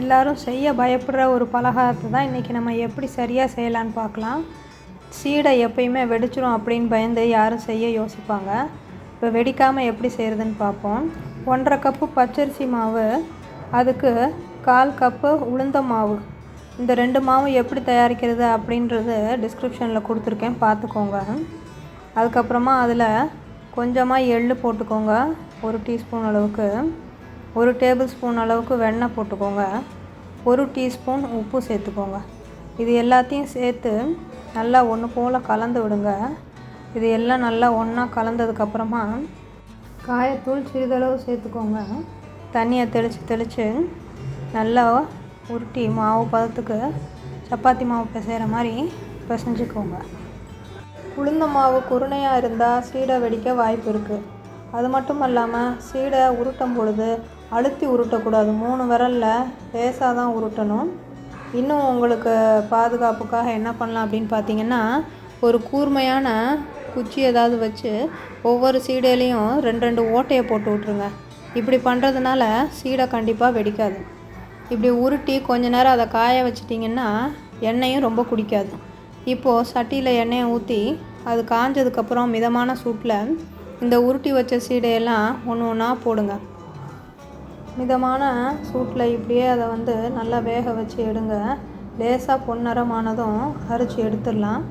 எல்லாரும் செய்ய பயப்படுற ஒரு பலகாரத்தை தான் இன்றைக்கி நம்ம எப்படி சரியாக செய்யலான்னு பார்க்கலாம். சீடை எப்பயுமே வெடிச்சிரும் அப்படின்னு பயந்து யாரும் செய்ய யோசிப்பாங்க. இப்போ வெடிக்காமல் எப்படி செய்கிறதுன்னு பார்ப்போம். ஒன்றரை கப்பு பச்சரிசி மாவு அதுக்கு கால் கப்பு உளுந்த மாவு. இந்த ரெண்டு மாவு எப்படி தயாரிக்கிறது அப்படின்றது டிஸ்கிரிப்ஷனில் கொடுத்துருக்கேன். பார்த்துக்கோங்க. அதுக்கப்புறமா அதில் கொஞ்சமாக எள் போட்டுக்கோங்க. ஒரு டீஸ்பூன் அளவுக்கு. ஒரு டேபிள் ஸ்பூன் அளவுக்கு வெண்ணெய் போட்டுக்கோங்க. ஒரு டீஸ்பூன் உப்பு சேர்த்துக்கோங்க. இது எல்லாத்தையும் சேர்த்து நல்லா ஒன்று போல் கலந்து விடுங்க. இது எல்லாம் நல்லா ஒன்றா கலந்ததுக்கப்புறமா காயத்தூள் சிறிதளவு சேர்த்துக்கோங்க. தண்ணியை தெளித்து தெளித்து நல்லா உருட்டி மாவு பதத்துக்கு சப்பாத்தி மாவு பிசைகிற மாதிரி பிசைஞ்சுக்கோங்க. உளுந்த மாவு குருணையாக இருந்தால் சீடை வெடிக்க வாய்ப்பு இருக்குது அது மட்டும் இல்லாமல் சீடை உருட்டும் பொழுது அழுத்தி உருட்டக்கூடாது. மூணு விரலில் லேசாக தான் உருட்டணும். இன்னும் உங்களுக்கு பாதுகாப்புக்காக என்ன பண்ணலாம் அப்படின்னு பார்த்தீங்கன்னா ஒரு கூர்மையான குச்சி ஏதாவது வச்சு ஒவ்வொரு சீடையிலையும் ரெண்டு ரெண்டு ஓட்டையை போட்டு விட்ருங்க இப்படி பண்ணுறதுனால சீடை கண்டிப்பாக வெடிக்காது. இப்படி உருட்டி கொஞ்ச நேரம் அதை காய வச்சிட்டிங்கன்னா எண்ணெயும் ரொம்ப குடிக்காது. இப்போது சட்டியில் எண்ணெயை ஊற்றி அது காஞ்சதுக்கப்புறம் மிதமான சூட்டில் இந்த உருட்டி வச்ச சீடையெல்லாம் ஒன்று ஒன்றா போடுங்க. மிதமான சூட்டில் இப்படியே அதை வந்து நல்லா வேக வச்சு எடுங்க. லேசாக பொன்னரமானதும் அரிச்சு எடுத்துடலாம்.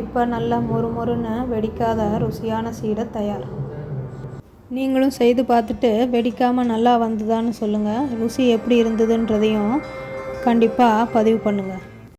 இப்போ நல்லா மொறு மொறுன்னு வெடிக்காத ருசியான சீடை தயார். நீங்களும் செய்து பார்த்துட்டு வெடிக்காமல் நல்லா வந்ததான்னு சொல்லுங்கள் ருசி எப்படி இருந்ததுன்றதையும் கண்டிப்பாக பதிவு பண்ணுங்கள்